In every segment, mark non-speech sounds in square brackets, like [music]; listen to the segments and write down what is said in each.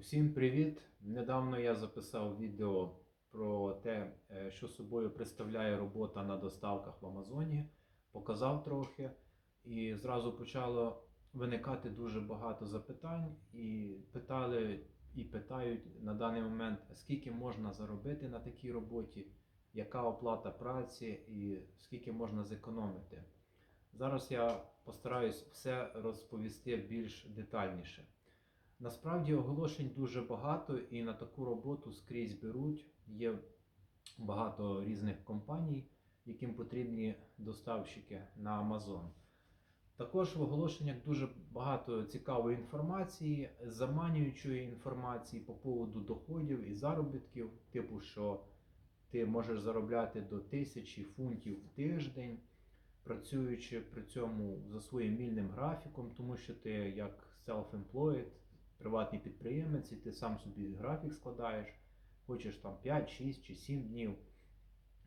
Усім привіт! Недавно я записав відео про те, е, що собою представляє робота на доставках в Амазоні. Показав трохи, і зразу почало виникати дуже багато запитань, і питали і питають на даний момент, скільки можна заробити на такій роботі, яка оплата праці і скільки можна зекономити. Зараз я постараюсь все розповісти більш детальніше. Насправді оголошень дуже багато, і на таку роботу скрізь беруть. Є багато різних компаній, яким потрібні доставщики на Amazon. Також в оголошеннях дуже багато цікавої інформації, заманюючої інформації по поводу доходів і заробітків, типу, що ти можеш заробляти до тисячі фунтів в тиждень, працюючи при цьому за своїм вільним графіком, тому що ти як self-employed, приватний підприємець, і ти сам собі графік складаєш, хочеш там 5, 6 чи 7 днів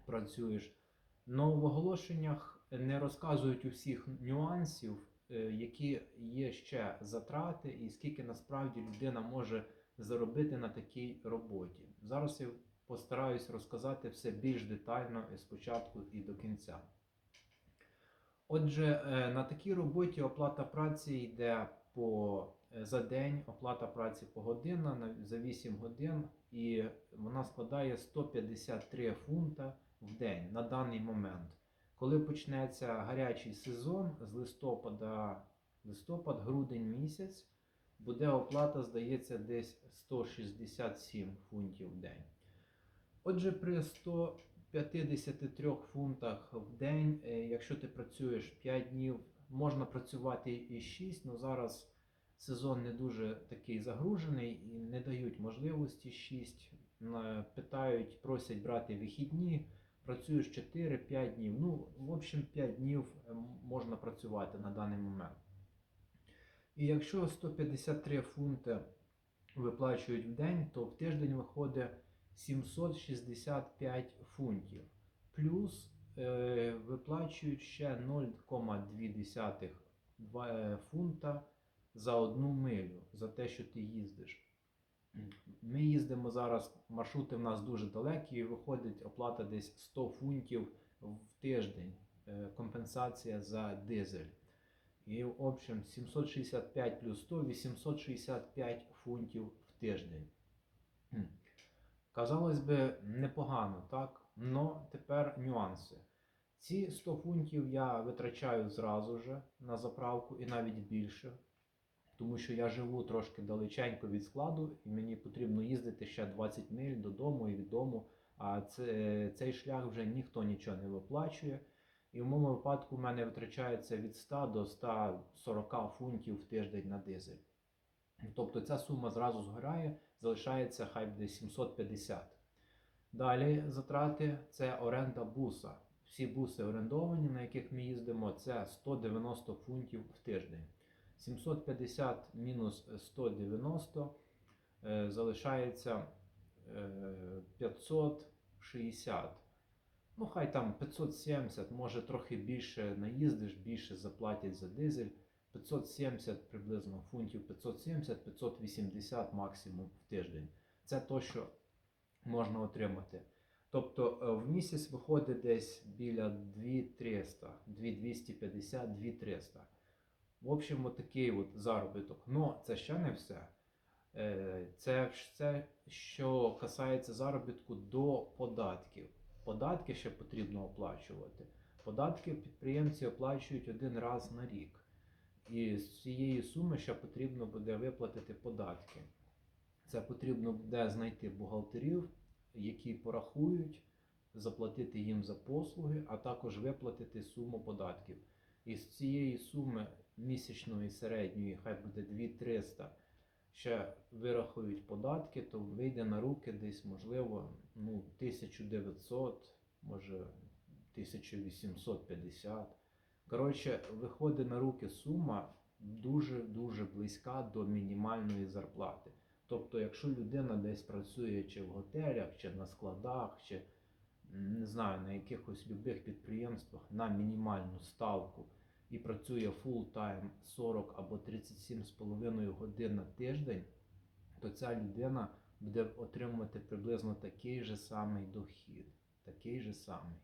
працюєш. Но в оголошеннях не розказують усіх нюансів, е, які є ще затрати, і скільки насправді людина може заробити на такій роботі. Зараз я постараюсь розказати все більш детально спочатку і до кінця. Отже, е, на такій роботі оплата праці йде по за день, оплата праці погодинна за 8 годин, і вона складає 153 фунта в день на даний момент. Коли почнеться гарячий сезон з листопада, листопад, грудень місяць, буде оплата, здається, десь 167 фунтів в день. Отже, при 153 фунтах в день, е, якщо ти працюєш 5 днів, можна працювати і 6, але зараз сезон не дуже такий загружений і не дають можливості 6. Е, Питають, просять брати вихідні, працюєш 4-5 днів. Ну, в общем, 5 днів е, можна працювати на даний момент. І якщо 153 фунти виплачують в день, то в тиждень виходить 765 фунтів. Плюс е, виплачують ще 0,2 е, фунта за одну милю, за те, що ти їздиш. Ми їздимо зараз, маршрути в нас дуже далекі, і виходить оплата десь 100 фунтів в тиждень. е, Компенсація за дизель. І, в общем, 765 плюс 100 865 фунтів в тиждень. Казалось би, непогано, так? Но тепер нюанси. Ці 100 фунтів я витрачаю зразу же на заправку і навіть більше. Тому що я живу трошки далеченько від складу, і мені потрібно їздити ще 20 миль додому і від дому. А це, цей шлях вже ніхто нічого не виплачує. І в моєму випадку в мене витрачається від 100 до 140 фунтів в тиждень на дизель. Тобто ця сума зразу згорає, залишається хай буде 750. Далі затрати це оренда буса. Всі буси орендовані, на яких ми їздимо, це 190 фунтів в тиждень. 750 мінус 190 е, залишається е, 560. Ну, хай там 570, може трохи більше наїздиш, більше заплатять за дизель. 570 приблизно фунтів, 570-580 максимум в тиждень. Це то, що можна отримати. Тобто е, в місяць виходить десь біля 2300, 2250, 2300. В общем, от такий от заробіток. Ну, це ще не все. Е, Це все, що касається заробітку до податків. Податки ще потрібно оплачувати. Податки підприємці оплачують один раз на рік. І з цієї суми ще потрібно буде виплатити податки. Це потрібно буде знайти бухгалтерів, які порахують, заплатити їм за послуги, а також виплатити суму податків. І з цієї суми місячної середньої, хай буде 2300, ще вирахують податки, то вийде на руки десь, можливо, ну, 1900, може 1850. Коротше, виходить на руки сума дуже-дуже близька до мінімальної зарплати. Тобто, якщо людина десь працює чи в готелях, чи на складах, чи не знаю, на якихось любих підприємствах на мінімальну ставку і працює time 40 або 37,5 годин на тиждень, то ця людина буде отримувати приблизно такий же самий дохід. Такий же самий.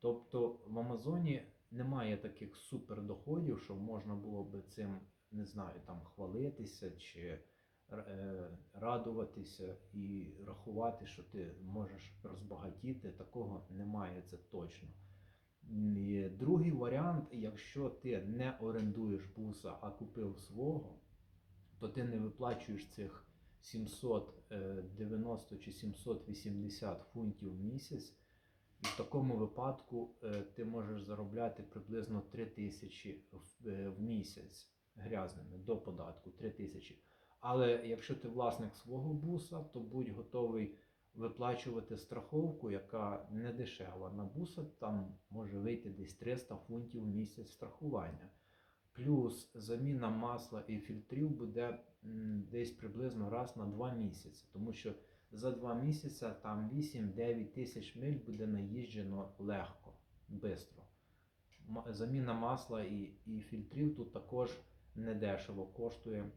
Тобто в Амазоні немає таких супердоходів, що можна було би цим, не знаю, там хвалитися чи радуватися і рахувати, що ти можеш розбагатіти. Такого немає, це точно. Другий варіант, якщо ти не орендуєш буса, а купив свого, то ти не виплачуєш цих 790 чи 780 фунтів в місяць. І в такому випадку е, ти можеш заробляти приблизно 3 тисячі е, в місяць грязними до податку 3 тисячі. Але якщо ти власник свого буса, то будь готовий виплачувати страховку, яка не дешева. На буса там може вийти десь 300 фунтів в місяць страхування. Плюс заміна масла і фільтрів буде десь приблизно раз на 2 місяці, тому що за 2 місяці там 8-9 тисяч миль буде наїжджено легко, швидко. Заміна масла і, і фільтрів тут також недешево коштує.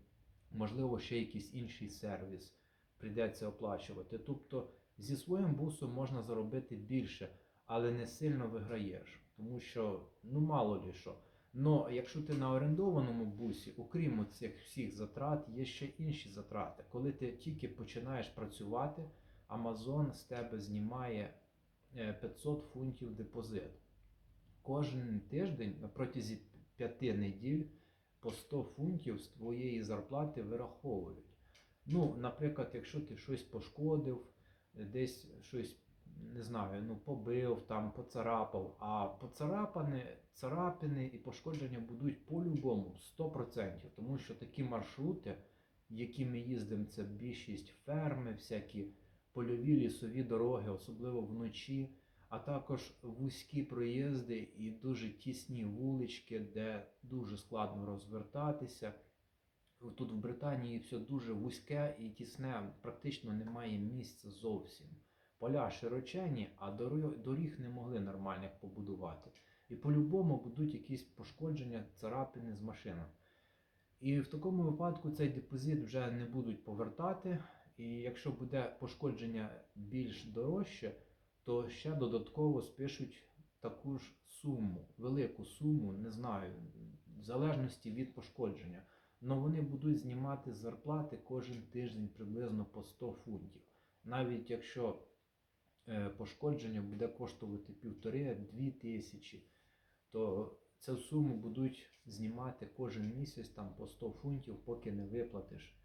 Можливо, ще якийсь інший сервіс прийдеться оплачувати. Тобто зі своїм бусом можна заробити більше, але не сильно виграєш, тому що ну мало лі що. Но якщо ти на орендованому бусі, окрім цих всіх затрат, є ще інші затрати. Коли ти тільки починаєш працювати, Amazon з тебе знімає е, 500 фунтів депозит. Кожен тиждень протязі 5 неділь по 100 фунтів з твоєї зарплати вираховують. Ну, наприклад, якщо ти щось пошкодив, десь щось, не знаю, ну, побив, там, поцарапав, а поцарапане, царапини і пошкодження будуть по-любому 100%. Тому що такі маршрути, які ми їздимо, це більшість ферми, всякі польові лісові дороги, особливо вночі, а також вузькі проїзди і дуже тісні вулички, де дуже складно розвертатися. Тут в Британії все дуже вузьке і тісне, практично немає місця зовсім. Поля широчені, а доріг, не могли нормальних побудувати. І по-любому будуть якісь пошкодження, царапини з машинами. І в такому випадку цей депозит вже не будуть повертати. І якщо буде пошкодження більш дорожче, то ще додатково спишуть таку ж суму, велику суму, не знаю, в залежності від пошкодження. Но вони будуть знімати з зарплати кожен тиждень приблизно по 100 фунтів. Навіть якщо е, пошкодження буде коштувати півтори-дві тисячі, то цю суму будуть знімати кожен місяць там по 100 фунтів, поки не виплатиш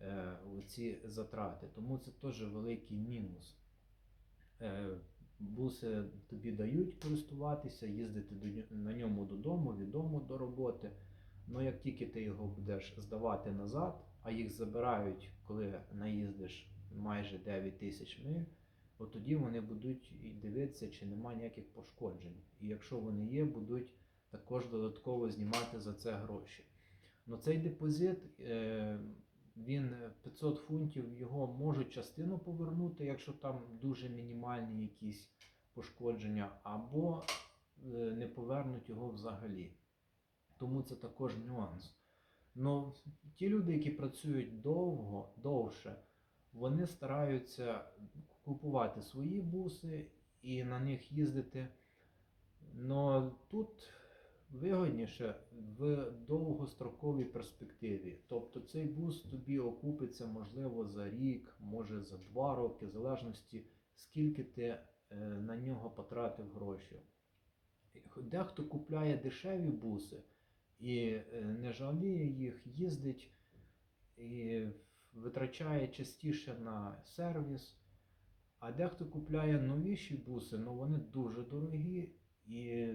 е, ці затрати. Тому це теж великий мінус. Е, буси тобі дають користуватися, їздити на ньому додому, від дому до роботи. Ну, як тільки ти його будеш здавати назад, а їх забирають, коли наїздиш майже 9 тисяч миль, от тоді вони будуть дивитися, чи немає ніяких пошкоджень. І якщо вони є, будуть також додатково знімати за це гроші. Ну цей депозит, е, він 500 фунтів, його можуть частину повернути, якщо там дуже мінімальні якісь пошкодження, або е, не повернуть його взагалі. Тому це також нюанс. Ну, ті люди, які працюють довго, довше, вони стараються купувати свої буси і на них їздити. Но тут вигодніше в довгостроковій перспективі. Тобто цей бус тобі окупиться, можливо, за рік, може за два роки, в залежності, скільки ти е, на нього потратив гроші. Дехто купляє дешеві буси і е, не жаліє їх, їздить і витрачає частіше на сервіс. А дехто купляє новіші буси, але вони дуже дорогі, і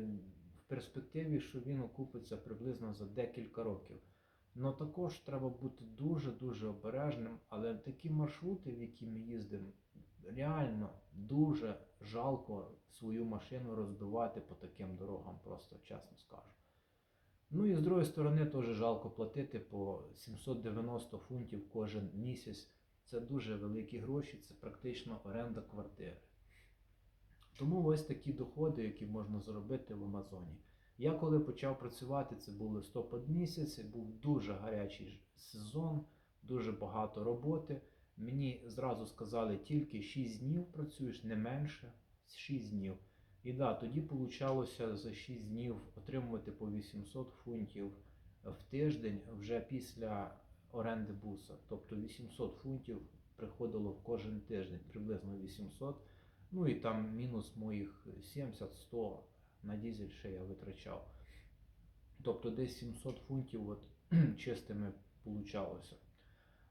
перспективі, що він окупиться приблизно за декілька років. Ну також треба бути дуже-дуже обережним, але такі маршрути, в які ми їздимо, реально дуже жалко свою машину розбивати по таким дорогам, просто чесно скажу. Ну і з другої сторони, теж жалко платити по 790 фунтів кожен місяць. Це дуже великі гроші, це практично оренда квартири. Тому ось такі доходи, які можна заробити в Амазоні. Я коли почав працювати, це був листопад місяць, був дуже гарячий сезон, дуже багато роботи. Мені зразу сказали, тільки 6 днів працюєш, не менше 6 днів. І да, тоді получалося за 6 днів отримувати по 800 фунтів в тиждень вже після оренди буса. Тобто 800 фунтів приходило кожен тиждень, приблизно 800. Ну і там мінус моїх 70-100 на дізель ще я витрачав. Тобто десь 700 фунтів от, [clears throat] чистими получалося.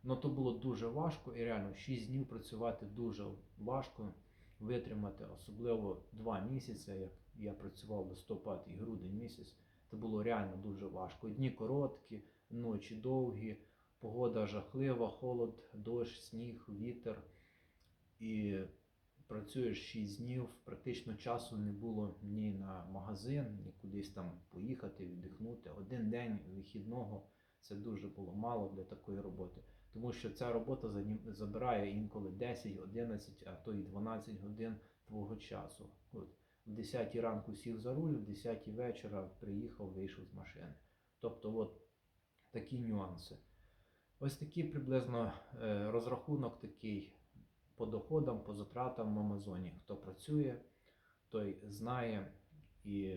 Ну то було дуже важко і реально 6 днів працювати дуже важко витримати, особливо 2 місяці, як я працював листопад і грудень місяць. Це було реально дуже важко. Дні короткі, ночі довгі, погода жахлива, холод, дощ, сніг, вітер. І працюєш 6 днів, практично часу не було ні на магазин, ні кудись там поїхати, віддихнути. Один день вихідного це дуже було мало для такої роботи. Тому що ця робота забирає інколи 10, 11, а то і 12 годин твого часу. От. В 10 ранку сів за руль, в 10 вечора приїхав, вийшов з машини. Тобто, от такі нюанси. Ось такий приблизно е, розрахунок такий по доходам, по затратам в Амазоні. Хто працює, той знає. І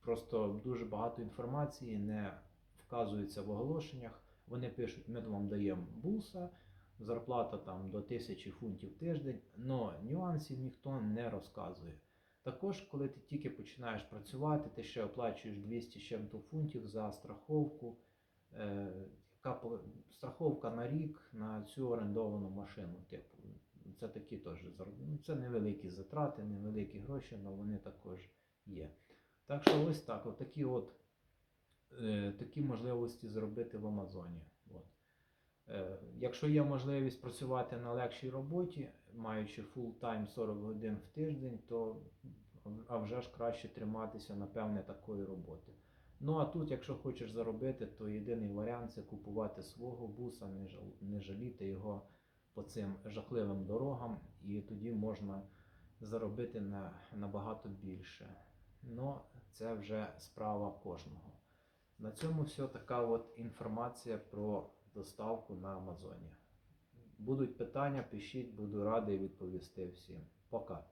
просто дуже багато інформації не вказується в оголошеннях. Вони пишуть, ми вам даємо буса, зарплата там до 1000 фунтів в тиждень, але нюансів ніхто не розказує. Також, коли ти тільки починаєш працювати, ти ще оплачуєш 200 з чим-то фунтів за страховку. Е, яка страховка на рік на цю орендовану машину. Типу, це такі теж зар- ну, це невеликі затрати, невеликі гроші, але вони також є. Так що ось так, от такі от е, такі можливості зробити в Амазоні. От. Е, якщо є можливість працювати на легшій роботі, маючи full time 40 годин в тиждень, то а вже ж краще триматися, напевне, такої роботи. Ну а тут, якщо хочеш заробити, то єдиний варіант це купувати свого буса, не жаліти його по цим жахливим дорогам, і тоді можна заробити на, набагато більше. Ну, це вже справа кожного. На цьому все така от інформація про доставку на Амазоні. Будуть питання, пишіть, буду радий відповісти всім. Пока.